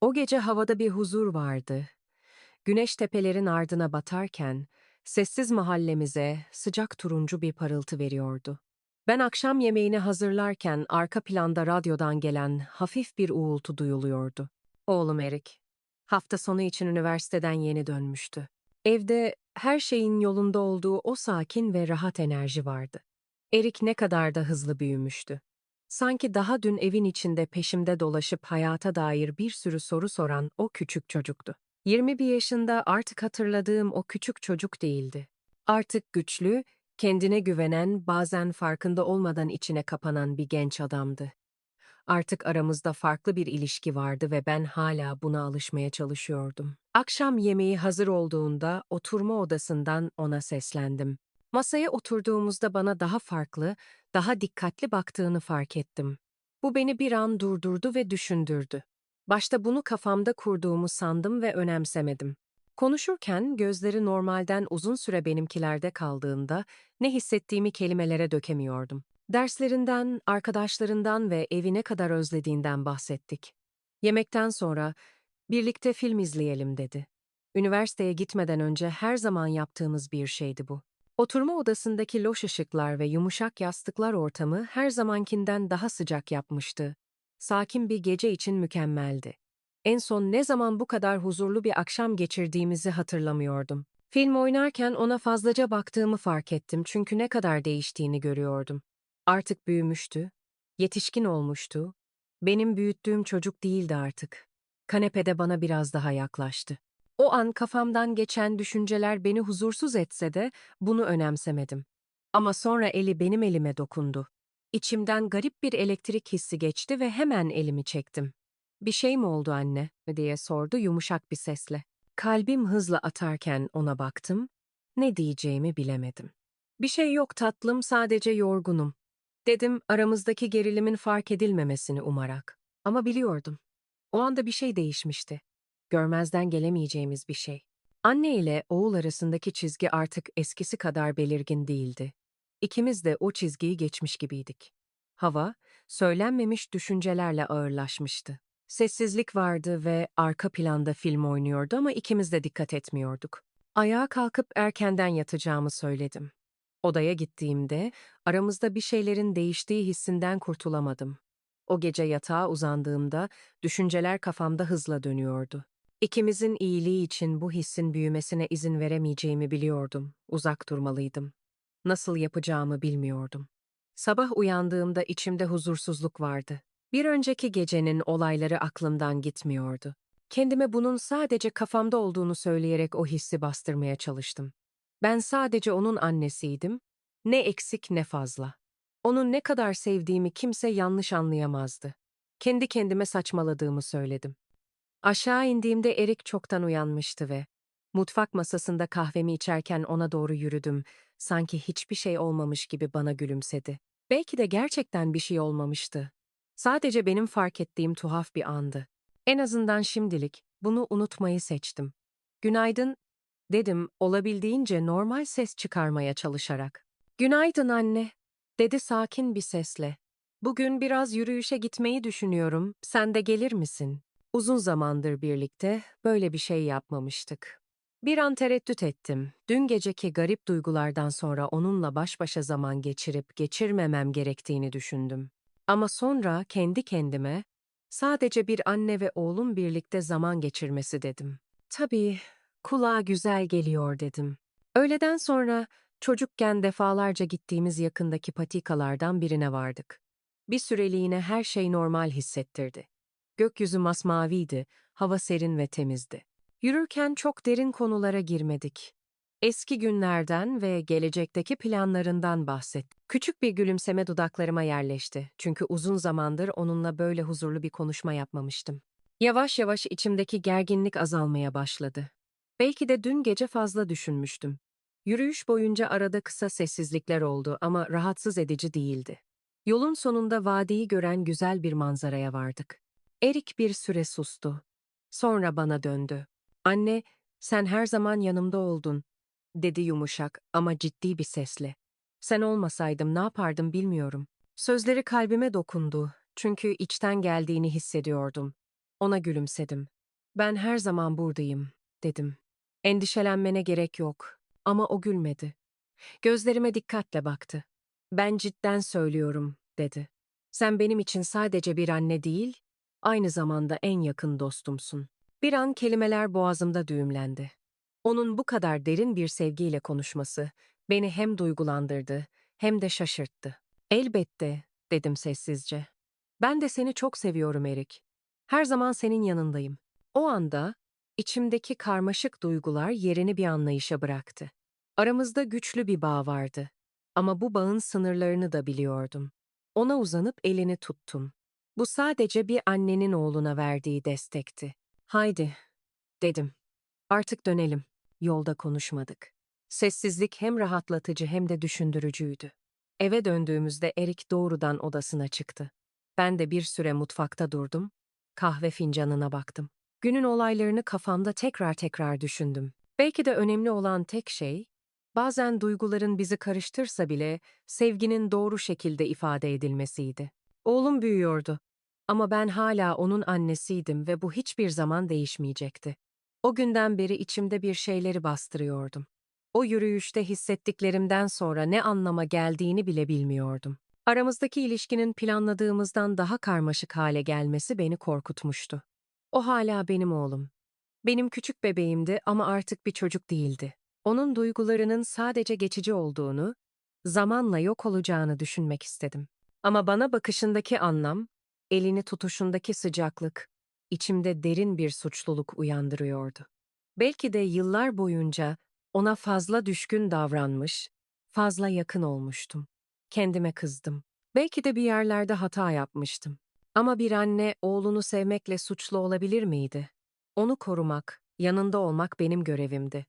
O gece havada bir huzur vardı. Güneş tepelerin ardına batarken sessiz mahallemize sıcak turuncu bir parıltı veriyordu. Ben akşam yemeğini hazırlarken arka planda radyodan gelen hafif bir uğultu duyuluyordu. Oğlum Erik, hafta sonu için üniversiteden yeni dönmüştü. Evde her şeyin yolunda olduğu o sakin ve rahat enerji vardı. Erik ne kadar da hızlı büyümüştü. Sanki daha dün evin içinde peşimde dolaşıp hayata dair bir sürü soru soran o küçük çocuktu. 21 yaşında artık hatırladığım o küçük çocuk değildi. Artık güçlü, kendine güvenen, bazen farkında olmadan içine kapanan bir genç adamdı. Artık aramızda farklı bir ilişki vardı ve ben hala buna alışmaya çalışıyordum. Akşam yemeği hazır olduğunda oturma odasından ona seslendim. Masaya oturduğumuzda bana daha farklı, daha dikkatli baktığını fark ettim. Bu beni bir an durdurdu ve düşündürdü. Başta bunu kafamda kurduğumu sandım ve önemsemedim. Konuşurken gözleri normalden uzun süre benimkilerde kaldığında ne hissettiğimi kelimelere dökemiyordum. Derslerinden, arkadaşlarından ve evi ne kadar özlediğinden bahsettik. Yemekten sonra birlikte film izleyelim dedi. Üniversiteye gitmeden önce her zaman yaptığımız bir şeydi bu. Oturma odasındaki loş ışıklar ve yumuşak yastıklar ortamı her zamankinden daha sıcak yapmıştı. Sakin bir gece için mükemmeldi. En son ne zaman bu kadar huzurlu bir akşam geçirdiğimizi hatırlamıyordum. Film oynarken ona fazlaca baktığımı fark ettim çünkü ne kadar değiştiğini görüyordum. Artık büyümüştü, yetişkin olmuştu. Benim büyüttüğüm çocuk değildi artık. Kanepede bana biraz daha yaklaştı. O an kafamdan geçen düşünceler beni huzursuz etse de bunu önemsemedim. Ama sonra eli benim elime dokundu. İçimden garip bir elektrik hissi geçti ve hemen elimi çektim. Bir şey mi oldu anne? diye sordu yumuşak bir sesle. Kalbim hızla atarken ona baktım. Ne diyeceğimi bilemedim. Bir şey yok tatlım, sadece yorgunum. Dedim aramızdaki gerilimin fark edilmemesini umarak. Ama biliyordum. O anda bir şey değişmişti. Görmezden gelemeyeceğimiz bir şey. Anne ile oğul arasındaki çizgi artık eskisi kadar belirgin değildi. İkimiz de o çizgiyi geçmiş gibiydik. Hava, söylenmemiş düşüncelerle ağırlaşmıştı. Sessizlik vardı ve arka planda film oynuyordu ama ikimiz de dikkat etmiyorduk. Ayağa kalkıp erkenden yatacağımı söyledim. Odaya gittiğimde aramızda bir şeylerin değiştiği hissinden kurtulamadım. O gece yatağa uzandığımda düşünceler kafamda hızla dönüyordu. İkimizin iyiliği için bu hissin büyümesine izin veremeyeceğimi biliyordum. Uzak durmalıydım. Nasıl yapacağımı bilmiyordum. Sabah uyandığımda içimde huzursuzluk vardı. Bir önceki gecenin olayları aklımdan gitmiyordu. Kendime bunun sadece kafamda olduğunu söyleyerek o hissi bastırmaya çalıştım. Ben sadece onun annesiydim. Ne eksik ne fazla. Onun ne kadar sevdiğimi kimse yanlış anlayamazdı. Kendi kendime saçmaladığımı söyledim. Aşağı indiğimde Erik çoktan uyanmıştı ve mutfak masasında kahvemi içerken ona doğru yürüdüm. Sanki hiçbir şey olmamış gibi bana gülümsedi. Belki de gerçekten bir şey olmamıştı. Sadece benim fark ettiğim tuhaf bir andı. En azından şimdilik bunu unutmayı seçtim. Günaydın, dedim olabildiğince normal ses çıkarmaya çalışarak. Günaydın anne, dedi sakin bir sesle. Bugün biraz yürüyüşe gitmeyi düşünüyorum, sen de gelir misin? Uzun zamandır birlikte böyle bir şey yapmamıştık. Bir an tereddüt ettim. Dün geceki garip duygulardan sonra onunla baş başa zaman geçirip geçirmemem gerektiğini düşündüm. Ama sonra kendi kendime sadece bir anne ve oğlum birlikte zaman geçirmesi dedim. Tabii kulağa güzel geliyor dedim. Öğleden sonra çocukken defalarca gittiğimiz yakındaki patikalardan birine vardık. Bir süreliğine her şey normal hissettirdi. Gökyüzü masmaviydi, hava serin ve temizdi. Yürürken çok derin konulara girmedik. Eski günlerden ve gelecekteki planlarından bahset. Küçük bir gülümseme dudaklarıma yerleşti. Çünkü uzun zamandır onunla böyle huzurlu bir konuşma yapmamıştım. Yavaş yavaş içimdeki gerginlik azalmaya başladı. Belki de dün gece fazla düşünmüştüm. Yürüyüş boyunca arada kısa sessizlikler oldu ama rahatsız edici değildi. Yolun sonunda vadiyi gören güzel bir manzaraya vardık. Erik bir süre sustu. Sonra bana döndü. Anne, sen her zaman yanımda oldun, dedi yumuşak ama ciddi bir sesle. Sen olmasaydım ne yapardım bilmiyorum. Sözleri kalbime dokundu çünkü içten geldiğini hissediyordum. Ona gülümsedim. Ben her zaman buradayım, dedim. Endişelenmene gerek yok. Ama o gülmedi. Gözlerime dikkatle baktı. Ben cidden söylüyorum, dedi. Sen benim için sadece bir anne değil, aynı zamanda en yakın dostumsun. Bir an kelimeler boğazımda düğümlendi. Onun bu kadar derin bir sevgiyle konuşması beni hem duygulandırdı hem de şaşırttı. Elbette, dedim sessizce. Ben de seni çok seviyorum Erik. Her zaman senin yanındayım. O anda içimdeki karmaşık duygular yerini bir anlayışa bıraktı. Aramızda güçlü bir bağ vardı. Ama bu bağın sınırlarını da biliyordum. Ona uzanıp elini tuttum. Bu sadece bir annenin oğluna verdiği destekti. Haydi, dedim. Artık dönelim. Yolda konuşmadık. Sessizlik hem rahatlatıcı hem de düşündürücüydü. Eve döndüğümüzde Erik doğrudan odasına çıktı. Ben de bir süre mutfakta durdum. Kahve fincanına baktım. Günün olaylarını kafamda tekrar tekrar düşündüm. Belki de önemli olan tek şey, bazen duyguların bizi karıştırsa bile sevginin doğru şekilde ifade edilmesiydi. Oğlum büyüyordu. Ama ben hala onun annesiydim ve bu hiçbir zaman değişmeyecekti. O günden beri içimde bir şeyleri bastırıyordum. O yürüyüşte hissettiklerimden sonra ne anlama geldiğini bile bilmiyordum. Aramızdaki ilişkinin planladığımızdan daha karmaşık hale gelmesi beni korkutmuştu. O hala benim oğlum. Benim küçük bebeğimdi ama artık bir çocuk değildi. Onun duygularının sadece geçici olduğunu, zamanla yok olacağını düşünmek istedim. Ama bana bakışındaki anlam, elini tutuşundaki sıcaklık, içimde derin bir suçluluk uyandırıyordu. Belki de yıllar boyunca ona fazla düşkün davranmış, fazla yakın olmuştum. Kendime kızdım. Belki de bir yerlerde hata yapmıştım. Ama bir anne oğlunu sevmekle suçlu olabilir miydi? Onu korumak, yanında olmak benim görevimdi.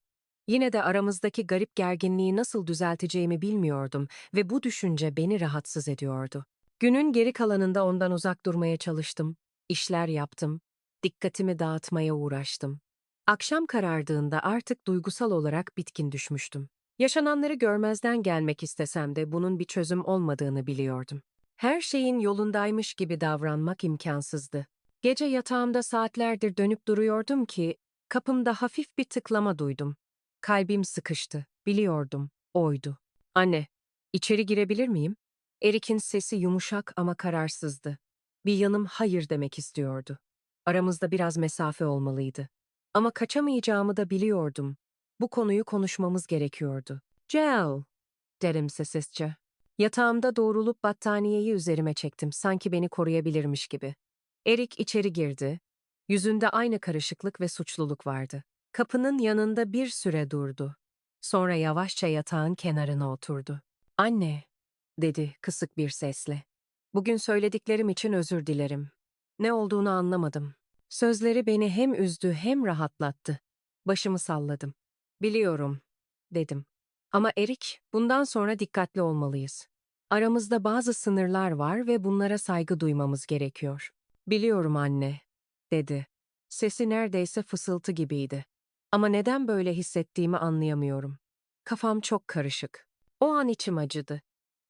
Yine de aramızdaki garip gerginliği nasıl düzelteceğimi bilmiyordum ve bu düşünce beni rahatsız ediyordu. Günün geri kalanında ondan uzak durmaya çalıştım, işler yaptım, dikkatimi dağıtmaya uğraştım. Akşam karardığında artık duygusal olarak bitkin düşmüştüm. Yaşananları görmezden gelmek istesem de bunun bir çözüm olmadığını biliyordum. Her şeyin yolundaymış gibi davranmak imkansızdı. Gece yatağımda saatlerdir dönüp duruyordum ki kapımda hafif bir tıklama duydum. Kalbim sıkıştı. Biliyordum. Oydu. Anne, içeri girebilir miyim? Erik'in sesi yumuşak ama kararsızdı. Bir yanım hayır demek istiyordu. Aramızda biraz mesafe olmalıydı. Ama kaçamayacağımı da biliyordum. Bu konuyu konuşmamız gerekiyordu. Gel, derim sessizce. Yatağımda doğrulup battaniyeyi üzerime çektim, sanki beni koruyabilirmiş gibi. Erik içeri girdi. Yüzünde aynı karışıklık ve suçluluk vardı. Kapının yanında bir süre durdu. Sonra yavaşça yatağın kenarına oturdu. Anne, dedi kısık bir sesle. Bugün söylediklerim için özür dilerim. Ne olduğunu anlamadım. Sözleri beni hem üzdü hem rahatlattı. Başımı salladım. Biliyorum, dedim. Ama Erik, bundan sonra dikkatli olmalıyız. Aramızda bazı sınırlar var ve bunlara saygı duymamız gerekiyor. Biliyorum anne, dedi. Sesi neredeyse fısıltı gibiydi. Ama neden böyle hissettiğimi anlayamıyorum. Kafam çok karışık. O an içim acıdı.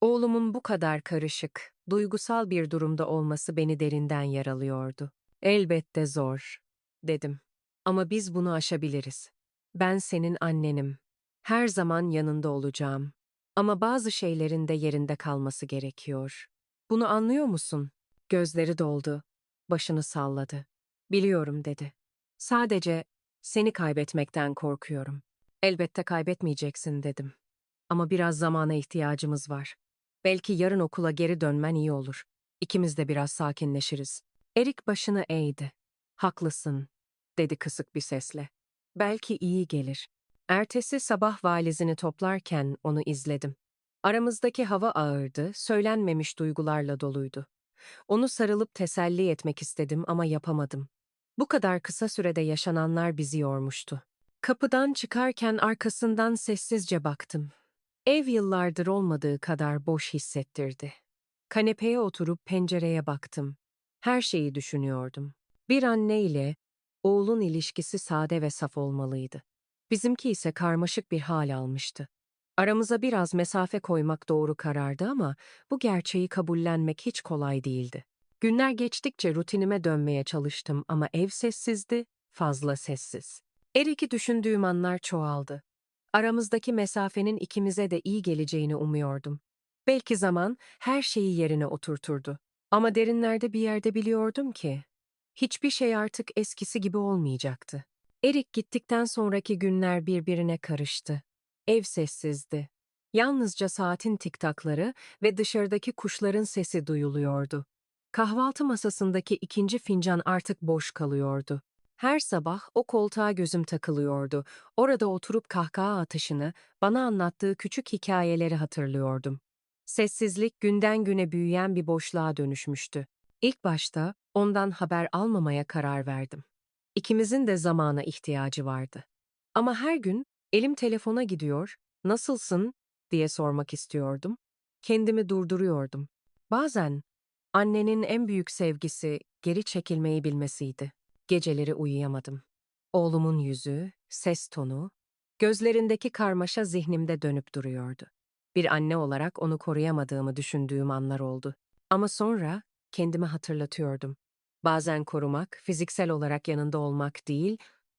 Oğlumun bu kadar karışık, duygusal bir durumda olması beni derinden yaralıyordu. Elbette zor, dedim. Ama biz bunu aşabiliriz. Ben senin annenim. Her zaman yanında olacağım. Ama bazı şeylerin de yerinde kalması gerekiyor. Bunu anlıyor musun? Gözleri doldu. Başını salladı. Biliyorum dedi. Sadece seni kaybetmekten korkuyorum. Elbette kaybetmeyeceksin dedim. Ama biraz zamana ihtiyacımız var. Belki yarın okula geri dönmen iyi olur. İkimiz de biraz sakinleşiriz. Erik başını eğdi. Haklısın, dedi kısık bir sesle. Belki iyi gelir. Ertesi sabah valizini toplarken onu izledim. Aramızdaki hava ağırdı, söylenmemiş duygularla doluydu. Onu sarılıp teselli etmek istedim ama yapamadım. Bu kadar kısa sürede yaşananlar bizi yormuştu. Kapıdan çıkarken arkasından sessizce baktım. Ev yıllardır olmadığı kadar boş hissettirdi. Kanepeye oturup pencereye baktım. Her şeyi düşünüyordum. Bir anne ile oğlun ilişkisi sade ve saf olmalıydı. Bizimki ise karmaşık bir hal almıştı. Aramıza biraz mesafe koymak doğru karardı ama bu gerçeği kabullenmek hiç kolay değildi. Günler geçtikçe rutinime dönmeye çalıştım ama ev sessizdi, fazla sessiz. Erik'i düşündüğüm anlar çoğaldı. Aramızdaki mesafenin ikimize de iyi geleceğini umuyordum. Belki zaman her şeyi yerine oturturdu. Ama derinlerde bir yerde biliyordum ki hiçbir şey artık eskisi gibi olmayacaktı. Erik gittikten sonraki günler birbirine karıştı. Ev sessizdi. Yalnızca saatin tiktakları ve dışarıdaki kuşların sesi duyuluyordu. Kahvaltı masasındaki ikinci fincan artık boş kalıyordu. Her sabah o koltuğa gözüm takılıyordu. Orada oturup kahkaha atışını, bana anlattığı küçük hikayeleri hatırlıyordum. Sessizlik günden güne büyüyen bir boşluğa dönüşmüştü. İlk başta ondan haber almamaya karar verdim. İkimizin de zamana ihtiyacı vardı. Ama her gün elim telefona gidiyor, nasılsın diye sormak istiyordum. Kendimi durduruyordum. Bazen annenin en büyük sevgisi geri çekilmeyi bilmesiydi. Geceleri uyuyamadım. Oğlumun yüzü, ses tonu, gözlerindeki karmaşa zihnimde dönüp duruyordu. Bir anne olarak onu koruyamadığımı düşündüğüm anlar oldu. Ama sonra kendime hatırlatıyordum. Bazen korumak, fiziksel olarak yanında olmak değil,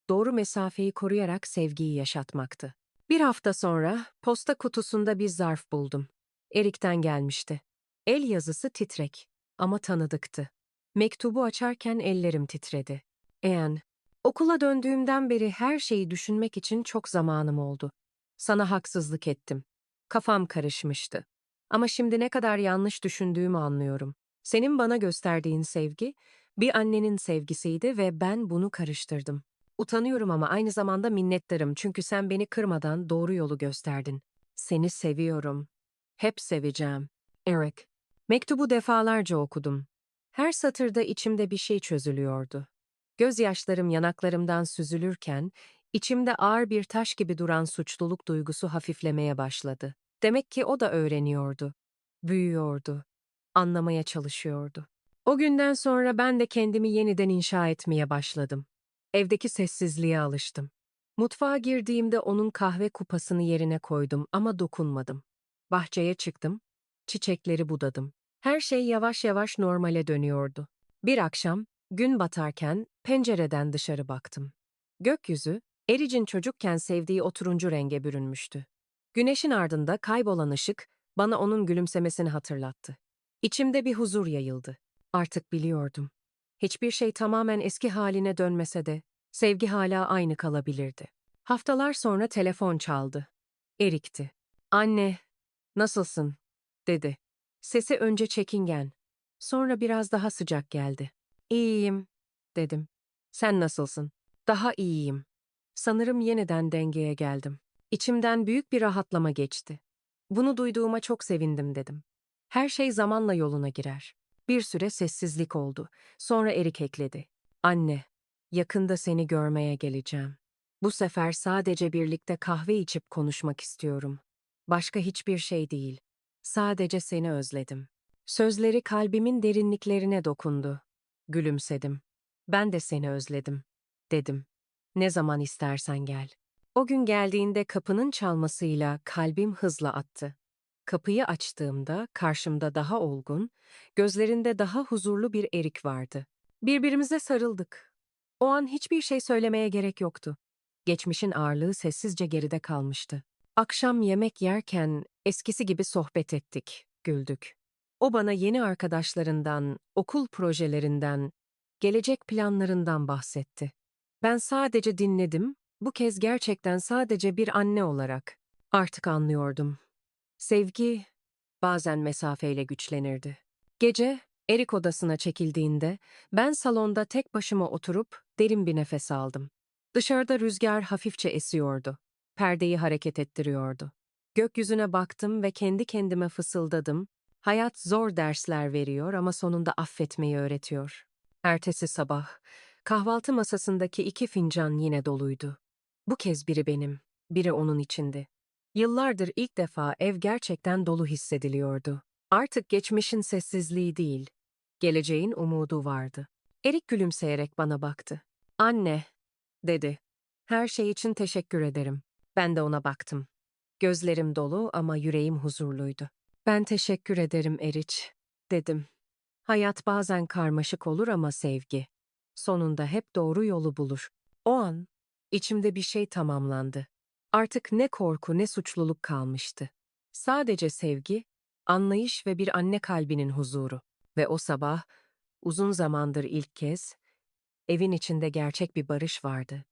doğru mesafeyi koruyarak sevgiyi yaşatmaktı. Bir hafta sonra posta kutusunda bir zarf buldum. Erik'ten gelmişti. El yazısı titrek ama tanıdıktı. Mektubu açarken ellerim titredi. Eğen, okula döndüğümden beri her şeyi düşünmek için çok zamanım oldu. Sana haksızlık ettim. Kafam karışmıştı. Ama şimdi ne kadar yanlış düşündüğümü anlıyorum. Senin bana gösterdiğin sevgi, bir annenin sevgisiydi ve ben bunu karıştırdım. Utanıyorum ama aynı zamanda minnettarım çünkü sen beni kırmadan doğru yolu gösterdin. Seni seviyorum. Hep seveceğim. Eric. Mektubu defalarca okudum. Her satırda içimde bir şey çözülüyordu. Gözyaşlarım yanaklarımdan süzülürken, içimde ağır bir taş gibi duran suçluluk duygusu hafiflemeye başladı. Demek ki o da öğreniyordu. Büyüyordu. Anlamaya çalışıyordu. O günden sonra ben de kendimi yeniden inşa etmeye başladım. Evdeki sessizliğe alıştım. Mutfağa girdiğimde onun kahve kupasını yerine koydum ama dokunmadım. Bahçeye çıktım, çiçekleri budadım. Her şey yavaş yavaş normale dönüyordu. Bir akşam, gün batarken pencereden dışarı baktım. Gökyüzü, Eric'in çocukken sevdiği o turuncu renge bürünmüştü. Güneşin ardında kaybolan ışık bana onun gülümsemesini hatırlattı. İçimde bir huzur yayıldı. Artık biliyordum. Hiçbir şey tamamen eski haline dönmese de sevgi hala aynı kalabilirdi. Haftalar sonra telefon çaldı. Erik'ti. Anne, nasılsın? dedi. Sesi önce çekingen, sonra biraz daha sıcak geldi. İyiyim, dedim. Sen nasılsın? Daha iyiyim. Sanırım yeniden dengeye geldim. İçimden büyük bir rahatlama geçti. Bunu duyduğuma çok sevindim dedim. Her şey zamanla yoluna girer. Bir süre sessizlik oldu. Sonra Erik ekledi. Anne, yakında seni görmeye geleceğim. Bu sefer sadece birlikte kahve içip konuşmak istiyorum. Başka hiçbir şey değil. Sadece seni özledim. Sözleri kalbimin derinliklerine dokundu. Gülümsedim. Ben de seni özledim, dedim. Ne zaman istersen gel. O gün geldiğinde kapının çalmasıyla kalbim hızla attı. Kapıyı açtığımda karşımda daha olgun, gözlerinde daha huzurlu bir erik vardı. Birbirimize sarıldık. O an hiçbir şey söylemeye gerek yoktu. Geçmişin ağırlığı sessizce geride kalmıştı. Akşam yemek yerken eskisi gibi sohbet ettik, güldük. O bana yeni arkadaşlarından, okul projelerinden, gelecek planlarından bahsetti. Ben sadece dinledim, bu kez gerçekten sadece bir anne olarak. Artık anlıyordum. Sevgi bazen mesafeyle güçlenirdi. Gece Erik odasına çekildiğinde ben salonda tek başıma oturup derin bir nefes aldım. Dışarıda rüzgar hafifçe esiyordu. Perdeyi hareket ettiriyordu. Gökyüzüne baktım ve kendi kendime fısıldadım. Hayat zor dersler veriyor ama sonunda affetmeyi öğretiyor. Ertesi sabah kahvaltı masasındaki iki fincan yine doluydu. Bu kez biri benim, biri onun içindi. Yıllardır ilk defa ev gerçekten dolu hissediliyordu. Artık geçmişin sessizliği değil, geleceğin umudu vardı. Erik gülümseyerek bana baktı. Anne, dedi. Her şey için teşekkür ederim. Ben de ona baktım. Gözlerim dolu ama yüreğim huzurluydu. Ben teşekkür ederim Eriç, dedim. Hayat bazen karmaşık olur ama sevgi sonunda hep doğru yolu bulur. O an içimde bir şey tamamlandı. Artık ne korku ne suçluluk kalmıştı. Sadece sevgi, anlayış ve bir anne kalbinin huzuru. Ve o sabah uzun zamandır ilk kez evin içinde gerçek bir barış vardı.